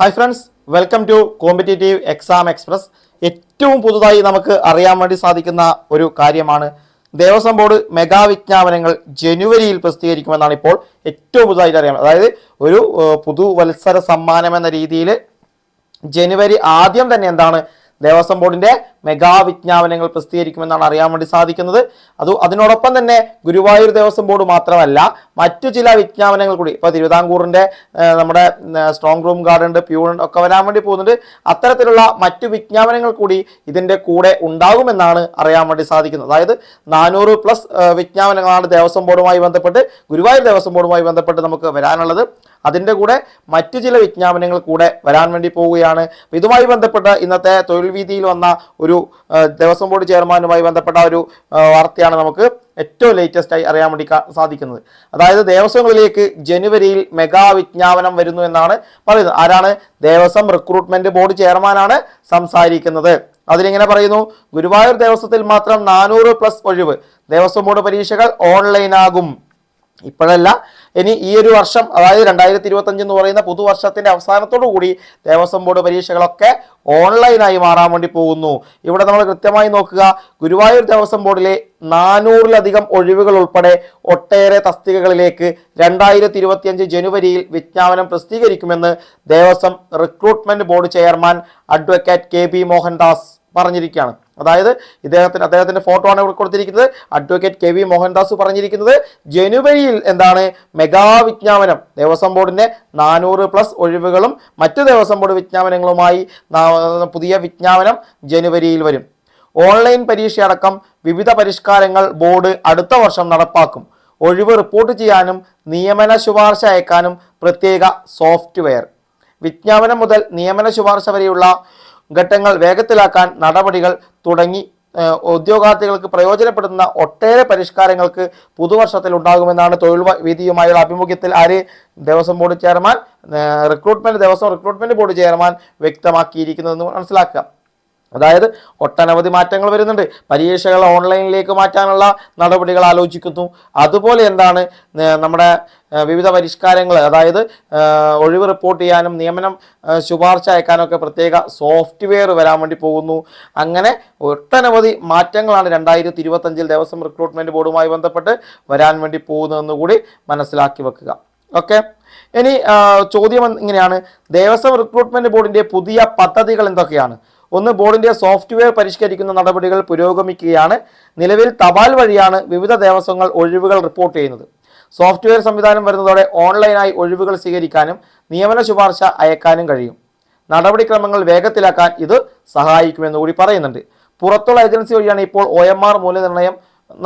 Hi friends welcome to competitive exam express ഏറ്റവും പുതുതായി നമുക്ക് അറിയാൻ വേണ്ടി സാധിക്കുന്ന ഒരു കാര്യമാണ്. ദേവസ്വം ബോർഡ് മെഗാ വിജ്ഞാപനങ്ങൾ ജനുവരിയിൽ പ്രസിദ്ധീകരിക്കുമെന്നാണ് ഇപ്പോൾ ഏറ്റവും പുതുതായിട്ട് അറിയാൻ അതായത് ഒരു പുതു പുതുവത്സര സമ്മാനം എന്ന രീതിയിൽ ജനുവരി ആദ്യം തന്നെ എന്താണ് ദേവസ്വം ബോർഡിന്റെ മെഗാ വിജ്ഞാപനങ്ങൾ പ്രസിദ്ധീകരിക്കുമെന്നാണ് അറിയാൻ വേണ്ടി സാധിക്കുന്നത്. അത് അതിനോടൊപ്പം തന്നെ ഗുരുവായൂർ ദേവസ്വം ബോർഡ് മാത്രമല്ല മറ്റു ചില വിജ്ഞാപനങ്ങൾ കൂടി. ഇപ്പോൾ തിരുവിതാംകൂറിന്റെ നമ്മുടെ സ്ട്രോങ് റൂം ഗാർഡൻ പ്യൂൺ ഒക്കെ വരാൻ വേണ്ടി പോകുന്നുണ്ട്. അത്തരത്തിലുള്ള മറ്റു വിജ്ഞാപനങ്ങൾ കൂടി ഇതിന്റെ കൂടെ ഉണ്ടാകുമെന്നാണ് അറിയാൻ വേണ്ടി സാധിക്കുന്നത്. അതായത് നാനൂറ് പ്ലസ് വിജ്ഞാപനങ്ങളാണ് ദേവസ്വം ബോർഡുമായി ബന്ധപ്പെട്ട് ഗുരുവായൂർ ദേവസ്വം ബോർഡുമായി ബന്ധപ്പെട്ട് നമുക്ക് വരാനുള്ളത്. അതിന്റെ കൂടെ മറ്റു ചില വിജ്ഞാപനങ്ങൾ കൂടെ വരാൻ വേണ്ടി പോവുകയാണ്. ഇതുമായി ബന്ധപ്പെട്ട് ഇന്നത്തെ തൊഴിൽ വീതിയിൽ വന്ന ഒരു ദേവസ്വം ബോർഡ് ചെയർമാനുമായി ബന്ധപ്പെട്ട ഒരു വാർത്തയാണ് നമുക്ക് ഏറ്റവും ലേറ്റസ്റ്റ് ആയി അറിയാൻ വേണ്ടി സാധിക്കുന്നത്. അതായത് ദേവസ്വങ്ങളിലേക്ക് ജനുവരിയിൽ മെഗാ വിജ്ഞാപനം വരുന്നു എന്നാണ് പറയുന്നത്. ആരാണ്? ദേവസ്വം റിക്രൂട്ട്മെന്റ് ബോർഡ് ചെയർമാനാണ് സംസാരിക്കുന്നത്. അതിലിങ്ങനെ പറയുന്നു? ഗുരുവായൂർ ദേവസ്വത്തിൽ മാത്രം നാനൂറ് പ്ലസ് ഒഴിവ്. ദേവസ്വം ബോർഡ് പരീക്ഷകൾ ഓൺലൈനാകും ഇപ്പോഴല്ല. ഇനി ഈ ഒരു വർഷം അതായത് രണ്ടായിരത്തി ഇരുപത്തഞ്ച് എന്ന് പറയുന്ന പുതുവർഷത്തിന്റെ അവസാനത്തോടു കൂടി ദേവസ്വം ബോർഡ് പരീക്ഷകളൊക്കെ ഓൺലൈനായി മാറാൻ വേണ്ടി പോകുന്നു. ഇവിടെ നമ്മൾ കൃത്യമായി നോക്കുക. ഗുരുവായൂർ ദേവസ്വം ബോർഡിലെ നാനൂറിലധികം ഒഴിവുകൾ ഉൾപ്പെടെ ഒട്ടേറെ തസ്തികകളിലേക്ക് രണ്ടായിരത്തി ഇരുപത്തിയഞ്ച് ജനുവരിയിൽ വിജ്ഞാപനം പ്രസിദ്ധീകരിക്കുമെന്ന് Devaswom recruitment board chairman advocate K B Mohandas പറഞ്ഞിരിക്കുകയാണ്. അതായത് ഇദ്ദേഹത്തിന് അദ്ദേഹത്തിന്റെ ഫോട്ടോ ആണ് ഇവിടെ കൊടുത്തിരിക്കുന്നത്. അഡ്വക്കേറ്റ് കെ വി മോഹൻദാസ് പറഞ്ഞിരിക്കുന്നത് ജനുവരിയിൽ എന്താണ് മെഗാ വിജ്ഞാപനം? ദേവസ്വം ബോർഡിന്റെ നാനൂറ് പ്ലസ് ഒഴിവുകളും മറ്റ് ദേവസ്വം ബോർഡ് വിജ്ഞാപനങ്ങളുമായി പുതിയ വിജ്ഞാപനം ജനുവരിയിൽ വരും. ഓൺലൈൻ പരീക്ഷയടക്കം വിവിധ പരിഷ്കാരങ്ങൾ ബോർഡ് അടുത്ത വർഷം നടപ്പാക്കും. ഒഴിവ് റിപ്പോർട്ട് ചെയ്യാനും നിയമന ശുപാർശ അയക്കാനും പ്രത്യേക സോഫ്റ്റ്വെയർ. വിജ്ഞാപനം മുതൽ നിയമന ശുപാർശ വരെയുള്ള ഘട്ടങ്ങൾ വേഗത്തിലാക്കാൻ നടപടികൾ തുടങ്ങി ഉദ്യോഗാർത്ഥികൾക്ക് പ്രയോജനപ്പെടുന്ന ഒട്ടേറെ പരിഷ്കാരങ്ങൾക്ക് പുതുവർഷത്തിൽ ഉണ്ടാകുമെന്നാണ് തൊഴിൽ വീതിയുമായുള്ള അഭിമുഖ്യത്തിൽ ആര് Devaswom board chairman recruitment Devaswom recruitment board chairman വ്യക്തമാക്കിയിരിക്കുന്നതെന്ന് മനസ്സിലാക്കുക അതായത് ഒട്ടനവധി മാറ്റങ്ങൾ വരുന്നുണ്ട്. പരീക്ഷകൾ ഓൺലൈനിലേക്ക് മാറ്റാനുള്ള നടപടികൾ ആലോചിക്കുന്നു. അതുപോലെ എന്താണ് നമ്മുടെ വിവിധ പരിഷ്കാരങ്ങൾ അതായത് ഒഴിവ് റിപ്പോർട്ട് ചെയ്യാനും നിയമനം ശുപാർശ അയക്കാനൊക്കെ പ്രത്യേക സോഫ്റ്റ്വെയർ വരാൻ വേണ്ടി പോകുന്നു. അങ്ങനെ ഒട്ടനവധി മാറ്റങ്ങളാണ് രണ്ടായിരത്തി ഇരുപത്തഞ്ചിൽ ദേവസ്വം റിക്രൂട്ട്മെന്റ് ബോർഡുമായി ബന്ധപ്പെട്ട് വരാൻ വേണ്ടി പോകുന്നതെന്ന് കൂടി മനസ്സിലാക്കി വെക്കുക. ഓക്കെ? ഇനി ചോദ്യം ഇങ്ങനെയാണ്. ദേവസ്വം റിക്രൂട്ട്മെന്റ് ബോർഡിന്റെ പുതിയ പദ്ധതികൾ എന്തൊക്കെയാണ്? ഒന്ന് ബോർഡിന്റെ സോഫ്റ്റ്വെയർ പരിഷ്കരിക്കുന്ന നടപടികൾ പുരോഗമിക്കുകയാണ്. നിലവിൽ തപാൽ വഴിയാണ് വിവിധ ദേവസ്വങ്ങൾ ഒഴിവുകൾ റിപ്പോർട്ട് ചെയ്യുന്നത്. സോഫ്റ്റ്വെയർ സംവിധാനം വരുന്നതോടെ ഓൺലൈനായി ഒഴിവുകൾ സ്വീകരിക്കാനും നിയമന ശുപാർശ അയക്കാനും കഴിയും. നടപടിക്രമങ്ങൾ വേഗത്തിലാക്കാൻ ഇത് സഹായിക്കുമെന്ന് കൂടി പറയുന്നുണ്ട്. പുറത്തുള്ള ഏജൻസി വഴിയാണ് ഇപ്പോൾ ഒ എം ആർ മൂല്യനിർണയം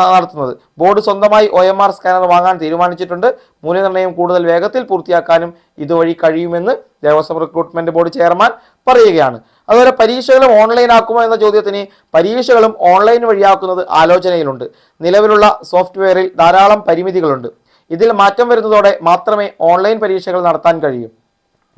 നടത്തുന്നത്. ബോർഡ് സ്വന്തമായി ഒ എം ആർ സ്കാനർ വാങ്ങാൻ തീരുമാനിച്ചിട്ടുണ്ട്. മൂല്യനിർണയം കൂടുതൽ വേഗത്തിൽ പൂർത്തിയാക്കാനും ഇതുവഴി കഴിയുമെന്ന് ദേവസ്വം റിക്രൂട്ട്മെന്റ് ബോർഡ് ചെയർമാൻ പറയുകയാണ്. അതുപോലെ പരീക്ഷകളും ഓൺലൈൻ ആക്കുമോ എന്ന ചോദ്യത്തിന് പരീക്ഷകളും ഓൺലൈൻ വഴിയാക്കുന്നത് ആലോചനയിലുണ്ട്. നിലവിലുള്ള സോഫ്റ്റ്വെയറിൽ ധാരാളം പരിമിതികളുണ്ട്. ഇതിൽ മാറ്റം വരുന്നതോടെ മാത്രമേ ഓൺലൈൻ പരീക്ഷകൾ നടത്താൻ കഴിയൂ.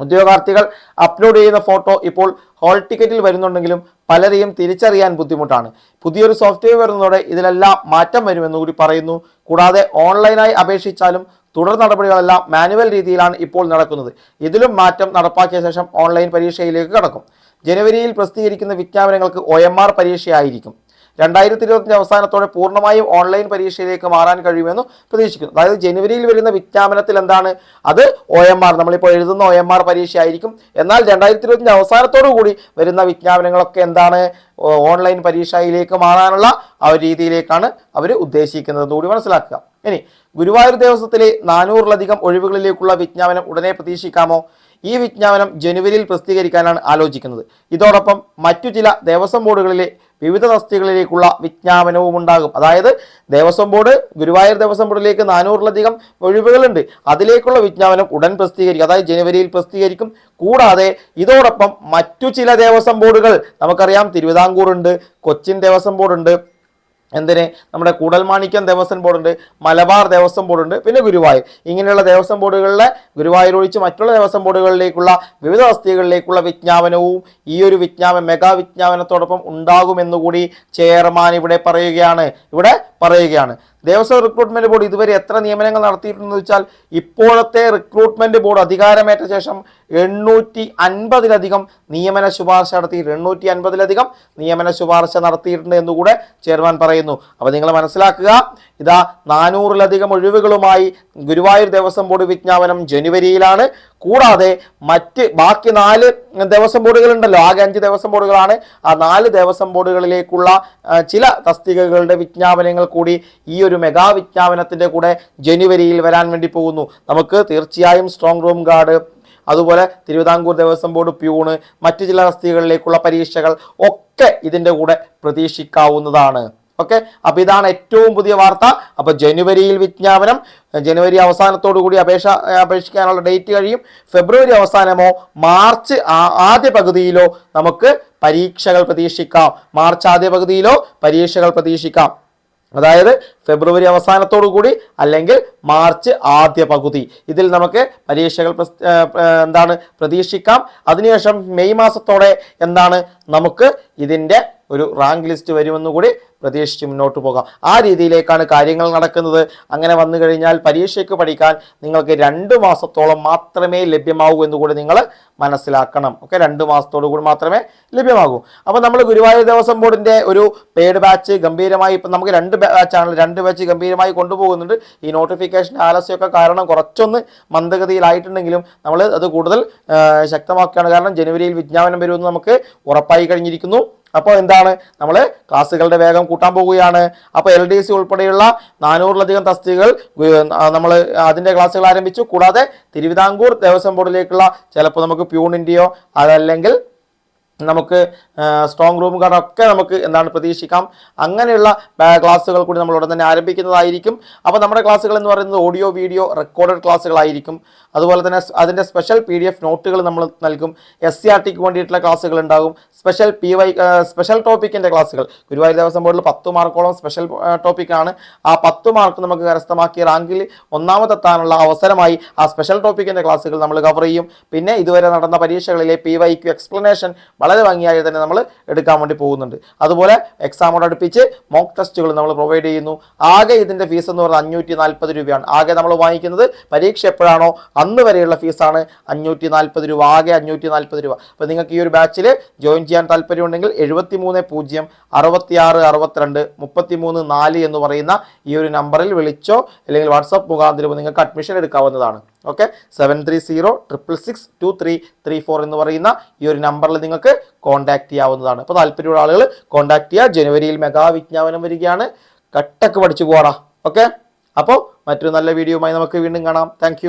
ഉദ്യോഗാർത്ഥികൾ അപ്ലോഡ് ചെയ്യുന്ന ഫോട്ടോ ഇപ്പോൾ ഹോൾ ടിക്കറ്റിൽ വരുന്നുണ്ടെങ്കിലും പലരെയും തിരിച്ചറിയാൻ ബുദ്ധിമുട്ടാണ്. പുതിയൊരു സോഫ്റ്റ്വെയർ വരുന്നതോടെ ഇതിലെല്ലാം മാറ്റം വരുമെന്ന് കൂടി പറയുന്നു. കൂടാതെ ഓൺലൈനായി അപേക്ഷിച്ചാലും തുടർ നടപടികളെല്ലാം മാനുവൽ രീതിയിലാണ് ഇപ്പോൾ നടക്കുന്നത്. ഇതിലും മാറ്റം നടപ്പാക്കിയ ശേഷം ഓൺലൈൻ പരീക്ഷയിലേക്ക് കടക്കും. ജനുവരിയിൽ പ്രസിദ്ധീകരിക്കുന്ന വിജ്ഞാപനങ്ങൾക്ക് ഒ പരീക്ഷയായിരിക്കും. രണ്ടായിരത്തി ഇരുപത്തിയഞ്ച് അവസാനത്തോടെ പൂർണമായും ഓൺലൈൻ പരീക്ഷയിലേക്ക് മാറാൻ കഴിയുമെന്ന് പ്രതീക്ഷിക്കുന്നു. അതായത് ജനുവരിയിൽ വരുന്ന വിജ്ഞാപനത്തിൽ എന്താണ്? അത് ഒ എം ആർ നമ്മളിപ്പോൾ എഴുതുന്ന ഒ എം ആർ പരീക്ഷയായിരിക്കും. എന്നാൽ രണ്ടായിരത്തി ഇരുപത്തഞ്ച് അവസാനത്തോടു കൂടി വരുന്ന വിജ്ഞാപനങ്ങളൊക്കെ എന്താണ്? ഓൺലൈൻ പരീക്ഷയിലേക്ക് മാറാനുള്ള ആ ഒരു രീതിയിലേക്കാണ് അവർ ഉദ്ദേശിക്കുന്നത് കൂടി മനസ്സിലാക്കുക. ഇനി ഗുരുവായൂർ ദേവസ്വത്തിലെ നാനൂറിലധികം ഒഴിവുകളിലേക്കുള്ള വിജ്ഞാപനം ഉടനെ പ്രതീക്ഷിക്കാമോ? ഈ വിജ്ഞാപനം ജനുവരിയിൽ പ്രസിദ്ധീകരിക്കാനാണ് ആലോചിക്കുന്നത്. ഇതോടൊപ്പം മറ്റു ചില ദേവസ്വം ബോർഡുകളിലെ വിവിധ തസ്തികളിലേക്കുള്ള വിജ്ഞാപനവും ഉണ്ടാകും. അതായത് ദേവസ്വം ബോർഡ് ഗുരുവായൂർ ദേവസ്വം ബോർഡിലേക്ക് നാനൂറിലധികം ഒഴിവുകളുണ്ട്. അതിലേക്കുള്ള വിജ്ഞാപനം ഉടൻ പ്രസിദ്ധീകരിക്കും. അതായത് ജനുവരിയിൽ പ്രസിദ്ധീകരിക്കും. കൂടാതെ ഇതോടൊപ്പം മറ്റു ചില ദേവസ്വം ബോർഡുകൾ നമുക്കറിയാം. തിരുവിതാംകൂറുണ്ട് കൊച്ചിൻ ദേവസ്വം ബോർഡ് ഉണ്ട് എന്തിന്? നമ്മുടെ കൂടൽമാണിക്യം ദേവസ്വം ബോർഡുണ്ട് മലബാർ ദേവസ്വം ബോർഡുണ്ട് പിന്നെ ഗുരുവായൂർ. ഇങ്ങനെയുള്ള ദേവസ്വം ബോർഡുകളിലെ ഗുരുവായൂർ ഒഴിച്ച് മറ്റുള്ള ദേവസ്വം ബോർഡുകളിലേക്കുള്ള വിവിധ വസ്തികളിലേക്കുള്ള വിജ്ഞാപനവും ഈ ഒരു വിജ്ഞാപനം മെഗാ വിജ്ഞാപനത്തോടൊപ്പം ഉണ്ടാകുമെന്നുകൂടി ചെയർമാൻ ഇവിടെ പറയുകയാണ്. ഇവിടെ പറയുകയാണ്. ദേവസ്വം റിക്രൂട്ട്മെന്റ് ബോർഡ് ഇതുവരെ എത്ര നിയമനങ്ങൾ നടത്തിയിട്ടുണ്ടെന്ന് വെച്ചാൽ ഇപ്പോഴത്തെ റിക്രൂട്ട്മെന്റ് ബോർഡ് അധികാരമേറ്റ ശേഷം എണ്ണൂറ്റി അൻപതിലധികം നിയമന ശുപാർശ നടത്തി എണ്ണൂറ്റി അൻപതിലധികം നിയമന ശുപാർശ നടത്തിയിട്ടുണ്ട് എന്നുകൂടെ ചെയർമാൻ പറയുന്നു. അപ്പോൾ നിങ്ങൾ മനസ്സിലാക്കുക ഇതാ നാനൂറിലധികം ഒഴിവുകളുമായി ഗുരുവായൂർ ദേവസ്വം ബോർഡ് വിജ്ഞാപനം ജനുവരിയിലാണ്. കൂടാതെ മറ്റ് ബാക്കി നാല് ദേവസ്വം ബോർഡുകളുണ്ടല്ലോ ആകെ അഞ്ച് ദേവസ്വം ബോർഡുകളാണ്. ആ നാല് ദേവസ്വം ബോർഡുകളിലേക്കുള്ള ചില തസ്തികകളുടെ വിജ്ഞാപനങ്ങൾ കൂടി ഈ ഒരു മെഗാ വിജ്ഞാപനത്തിന്റെ കൂടെ ജനുവരിയിൽ വരാൻ വേണ്ടി പോകുന്നു. നമുക്ക് തീർച്ചയായും സ്ട്രോങ് റൂം ഗാർഡ് അതുപോലെ തിരുവിതാംകൂർ ദേവസ്വം ബോർഡ് പ്യൂണ് മറ്റു ചില തസ്തികകളിലേക്കുള്ള പരീക്ഷകൾ ഒക്കെ ഇതിന്റെ കൂടെ പ്രതീക്ഷിക്കാവുന്നതാണ്. ഓക്കെ അപ്പൊ ഇതാണ് ഏറ്റവും പുതിയ വാർത്ത. അപ്പോൾ ജനുവരിയിൽ വിജ്ഞാപനം ജനുവരി അവസാനത്തോടു കൂടി അപേക്ഷ അപേക്ഷിക്കാനുള്ള ഡേറ്റ് കഴിയും. ഫെബ്രുവരി അവസാനമോ മാർച്ച് ആദ്യ പകുതിയിലോ നമുക്ക് പരീക്ഷകൾ പ്രതീക്ഷിക്കാം. മാർച്ച് ആദ്യ പകുതിയിലോ പരീക്ഷകൾ പ്രതീക്ഷിക്കാം. അതായത് ഫെബ്രുവരി അവസാനത്തോടു കൂടി അല്ലെങ്കിൽ മാർച്ച് ആദ്യ പകുതി. ഇതിൽ നമുക്ക് പരീക്ഷകൾ എന്താണ് പ്രതീക്ഷിക്കാം. അതിനുശേഷം മെയ് മാസത്തോടെ എന്താണ് നമുക്ക് ഇതിന്റെ ഒരു റാങ്ക് ലിസ്റ്റ് വരുമെന്ന് കൂടി പ്രതീക്ഷിച്ച് മുന്നോട്ട് പോകാം. ആ രീതിയിലേക്കാണ് കാര്യങ്ങൾ നടക്കുന്നത്. അങ്ങനെ വന്നു കഴിഞ്ഞാൽ പരീക്ഷയ്ക്ക് പഠിക്കാൻ നിങ്ങൾക്ക് രണ്ട് മാസത്തോളം മാത്രമേ ലഭ്യമാകൂ എന്ന് കൂടി നിങ്ങൾ മനസ്സിലാക്കണം. ഓക്കെ രണ്ട് മാസത്തോടു കൂടി മാത്രമേ ലഭ്യമാകൂ. അപ്പോൾ നമ്മൾ ഗുരുവായൂർ ദേവസ്വം ബോർഡിന്റെ ഒരു പെയ്ഡ് ബാച്ച് ഗംഭീരമായി ഇപ്പം നമുക്ക് രണ്ട് ബാച്ചാണ് രണ്ട് ബാച്ച് ഗംഭീരമായി കൊണ്ടുപോകുന്നുണ്ട്. ഈ നോട്ടിഫിക്കേഷൻ ആലസ്യമൊക്കെ കാരണം കുറച്ചൊന്ന് മന്ദഗതിയിലായിട്ടുണ്ടെങ്കിലും നമ്മൾ അത് കൂടുതൽ ശക്തമാക്കുകയാണ്. കാരണം ജനുവരിയിൽ വിജ്ഞാപനം വരുമെന്ന് നമുക്ക് ഉറപ്പായി കഴിഞ്ഞിരിക്കുന്നു അപ്പോൾ എന്താണ്? നമ്മൾ ക്ലാസ്സുകളുടെ വേഗം കൂട്ടാൻ പോവുകയാണ്. അപ്പോൾ എൽ ഡി സി ഉൾപ്പെടെയുള്ള നാനൂറിലധികം തസ്തികകൾ നമ്മൾ അതിന്റെ ക്ലാസ്സുകൾ ആരംഭിച്ചു. കൂടാതെ തിരുവിതാംകൂർ ദേവസ്വം ബോർഡിലേക്കുള്ള ചിലപ്പോൾ നമുക്ക് പ്യൂൺ പ്യൂണിന്റെയോ അതല്ലെങ്കിൽ നമുക്ക് സ്ട്രോങ് റൂം ഒക്കെ നമുക്ക് എന്താണ് പ്രതീക്ഷിക്കാം. അങ്ങനെയുള്ള ക്ലാസ്സുകൾ കൂടി നമ്മൾ ഉടൻ തന്നെ ആരംഭിക്കുന്നതായിരിക്കും. അപ്പോൾ നമ്മുടെ ക്ലാസ്സുകൾ എന്ന് പറയുന്നത് ഓഡിയോ വീഡിയോ റെക്കോർഡഡ് ക്ലാസ്സുകളായിരിക്കും. അതുപോലെ തന്നെ അതിന്റെ സ്പെഷ്യൽ പി ഡി എഫ് നോട്ടുകൾ നമ്മൾ നൽകും. എസ് സി ആർ ടിക്ക് വേണ്ടിയിട്ടുള്ള ക്ലാസ്സുകൾ ഉണ്ടാകും. സ്പെഷ്യൽ പി വൈ സ്പെഷ്യൽ ടോപ്പിക്കിന്റെ ക്ലാസ്സുകൾ. ഗുരുവായൂർ ദേവസ്വം ബോർഡിൽ പത്ത് മാർക്കോളം സ്പെഷ്യൽ ടോപ്പിക്കാണ് ആ പത്ത് മാർക്ക് നമുക്ക് കരസ്ഥമാക്കി റാങ്കിൽ ഒന്നാമതെത്താനുള്ള അവസരമായി ആ സ്പെഷ്യൽ ടോപ്പിക്കിന്റെ ക്ലാസ്സുകൾ നമ്മൾ കവർ ചെയ്യും. പിന്നെ ഇതുവരെ നടന്ന പരീക്ഷകളിലെ പി വൈ ക്യു എക്സ്പ്ലനേഷൻ വളരെ ഭംഗിയായി തന്നെ നമ്മൾ എടുക്കാൻ വേണ്ടി പോകുന്നുണ്ട്. അതുപോലെ എക്സാമോട് അടുപ്പിച്ച് മോക്ക് ടെസ്റ്റുകൾ നമ്മൾ പ്രൊവൈഡ് ചെയ്യുന്നു. ആകെ ഇതിന്റെ ഫീസ് എന്ന് പറഞ്ഞാൽ അഞ്ഞൂറ്റി നാൽപ്പത് രൂപയാണ്. ആകെ നമ്മൾ വാങ്ങിക്കുന്നത് പരീക്ഷ എപ്പോഴാണോ അന്ന് വരെയുള്ള ഫീസാണ് അഞ്ഞൂറ്റി നാൽപ്പത് രൂപ. ആകെ അഞ്ഞൂറ്റി നാൽപ്പത് രൂപ. അപ്പോൾ നിങ്ങൾക്ക് ഈ ഒരു ബാച്ചിൽ ജോയിൻ ചെയ്യാൻ താല്പര്യമുണ്ടെങ്കിൽ എഴുപത്തി മൂന്ന് പൂജ്യം അറുപത്തിയാറ് അറുപത്തിരണ്ട് മുപ്പത്തി മൂന്ന് നാല് എന്ന് പറയുന്ന ഈ ഒരു നമ്പറിൽ വിളിച്ചോ അല്ലെങ്കിൽ വാട്സപ്പ് മുഖാന്തരമോ നിങ്ങൾക്ക് അഡ്മിഷൻ എടുക്കാവുന്നതാണ്. Okay seven three zero triple six two three three four എന്ന് പറയുന്ന ഈ ഒരു നമ്പറിൽ നിങ്ങൾക്ക് കോൺടാക്ട് ചെയ്യാവുന്നതാണ്. അപ്പോൾ താല്പര്യമുള്ള ആളുകൾ കോൺടാക്ട് ചെയ്യുക. ജനുവരിയിൽ മെഗാ വിജ്ഞാപനം വരികയാണ്. കട്ടക്ക് പഠിച്ചു പോകണം ഓക്കെ അപ്പോൾ മറ്റൊരു നല്ല വീഡിയോയുമായി നമുക്ക് വീണ്ടും കാണാം. താങ്ക്